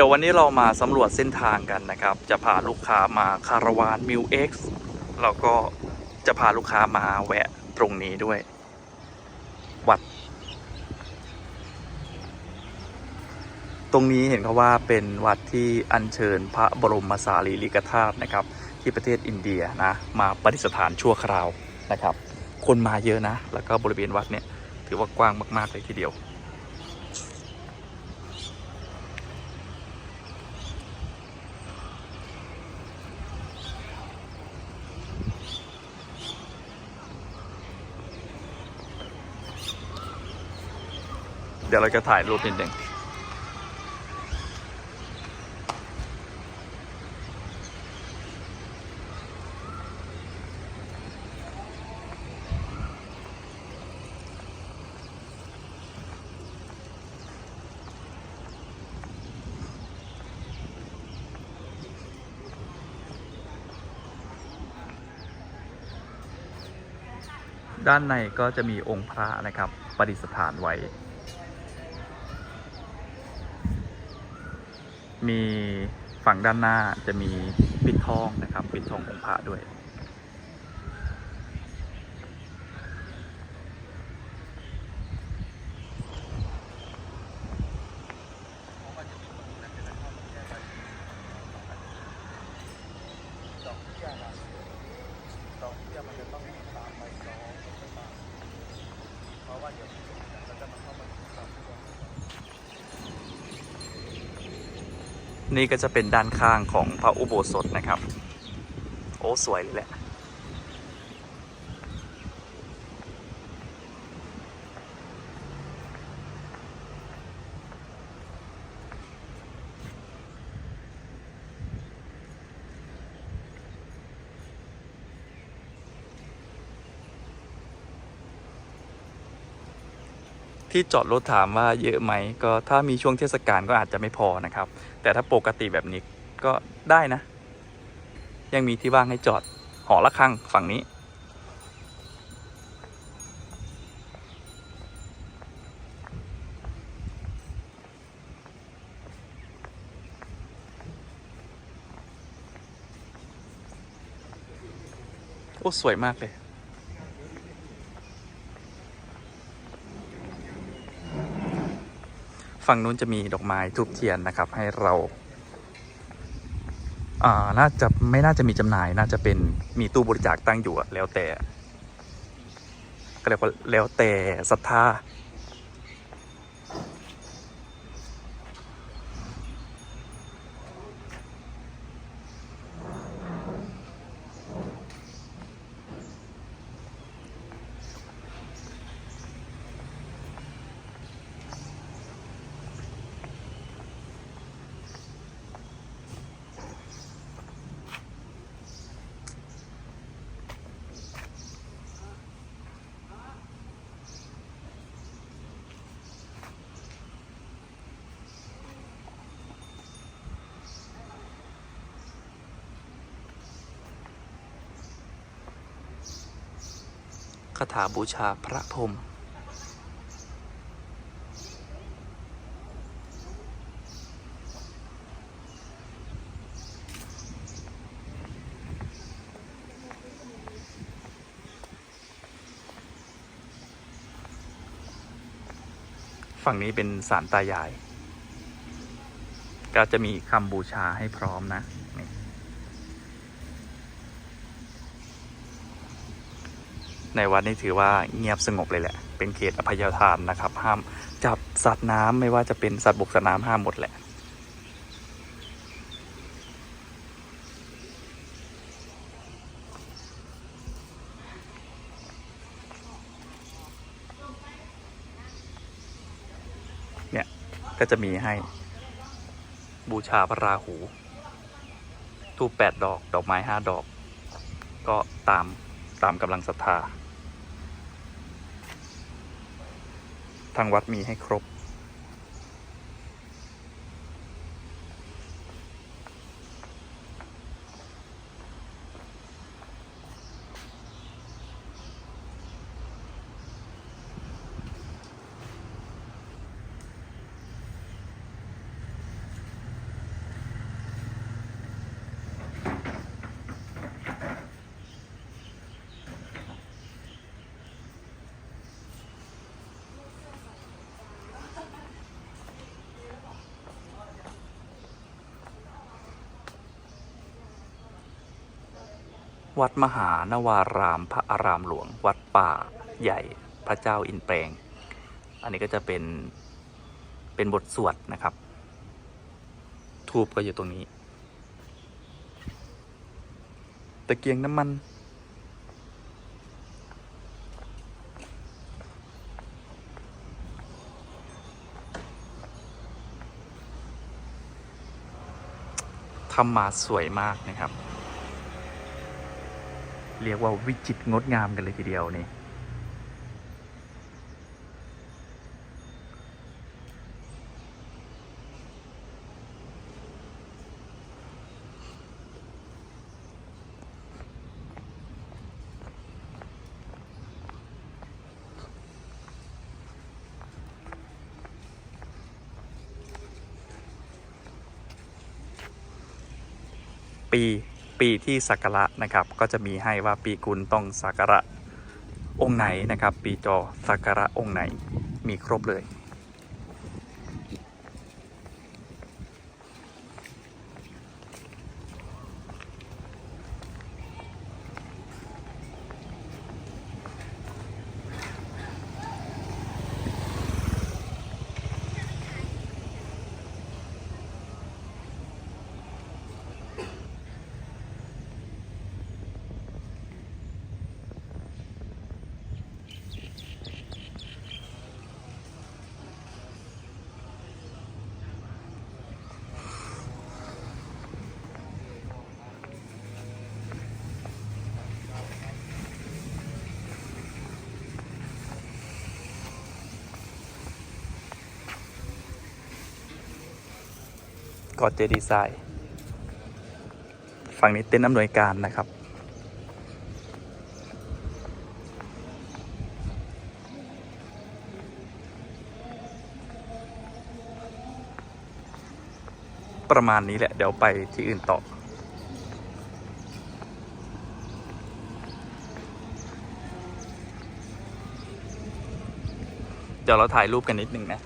ดี๋ยววันนี้เรามาสำรวจเส้นทางกันนะครับ จะพาลูกค้ามาคาราวานมิวเอ็กซ์แล้วก็จะพาลูกค้ามาแวะตรงนี้ด้วย วัด ตรงนี้เห็นเขาว่าเป็นวัดที่อัญเชิญพระบรมสารีริกธาตุนะครับ ที่ประเทศอินเดียนะ มาประดิษฐานชั่วคราวนะครับ คนมาเยอะนะ แล้วก็บริเวณวัดเนี่ยถือว่ากว้างมาก ๆ เลยทีเดียว ดี๋ยวเราจะถ่ายรูปนิดหนึ่งด้านในก็จะมีองค์พระนะครับประดิษฐานไว้ มีฝั่งด้านหน้าจะมีปิดทองนะครับ ปิดทององค์พระด้วยเบี้ยนะดอกเบี้ยมันจะต้องตามใบร้องไม่ตามเพราะว่าเดี๋ยวมันจะมาเข้ามาตามตัว นี่ก็จะเป็นด้านข้างของพระอุโบสถนะครับ โอ้ สวยเลยแหละ ที่จอดรถถามว่าเยอะไหมก็ถ้ามีช่วงเทศกาลก็อาจจะไม่พอนะครับ แต่ถ้าปกติแบบนี้ก็ได้นะ ยังมีที่ว่างให้จอดหอละครังฝั่งนี้ โอ้ สวยมากเลย ฝั่งนู้นจะมีดอกไม้ทูบเทียนนะครับ ให้เราอ่าน่าจะไม่น่าจะมีจำหน่ายน่าจะเป็นมีตู้บริจาคตั้งอยู่แล้วแต่ก็เรียกว่าแล้วแต่ศรัทธา คาถาบูชาพระพรหมฝั่งนี้เป็นสารตายาย ก็จะมีคำบูชาให้พร้อมนะนี่ ในวัดนี่ถือว่าเงียบสงบเลยแหละ เป็นเขตอภัยทานนะครับ ห้ามจับสัตว์น้ำไม่ว่าจะเป็นสัตว์บกสัตว์น้ำห้ามหมดแหละ เนี่ย ก็จะมีให้บูชาพระราหูทูปแปดดอก ดอกไม้ห้าดอก ก็ตามตามกำลังศรัทธา ทางวัดมีให้ครบ วัดมหานวารามพระอารามหลวง วัดป่าใหญ่พระเจ้าอินแปลง อันนี้ก็จะเป็น เป็นบทสวดนะครับ ทูบก็อยู่ตรงนี้ ตะเกียงน้ำมัน ทำมาสวยมากนะครับ เรียกว่าวิจิตรงดงามกันเลยทีเดียวนี่ปี ปีที่สักระนะครับ ก็จะมีให้ว่าปีกุลต้องสักระองค์ไหนนะครับ ปีจอสักระองค์ไหนมีครบเลย กอดเจดีไซน์ฝั่งนี้เต็นท์อำนวยการนะครับ ประมาณนี้แหละเดี๋ยวไปที่อื่นต่อเดี๋ยวเราถ่ายรูปกันนิดนึงนะ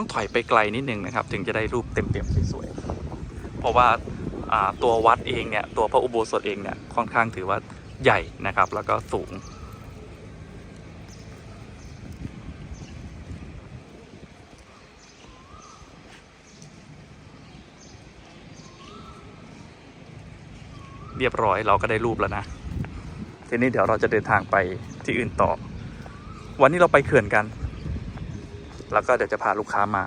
ต้องถอยไปไกลนิดนึงนะครับ ถึงจะได้รูปเต็มๆสวยๆเพราะว่าอ่าตัววัดเองเนี่ยตัวพระอุโบสถเองเนี่ยค่อนข้างถือว่าใหญ่นะครับ แล้วก็สูง เรียบร้อยเราก็ได้รูปแล้วนะ ทีนี้เดี๋ยวเราจะเดินทางไปที่อื่นต่อ วันนี้เราไปเขื่อนกัน แล้วก็เดี๋ยวจะพาลูกค้ามา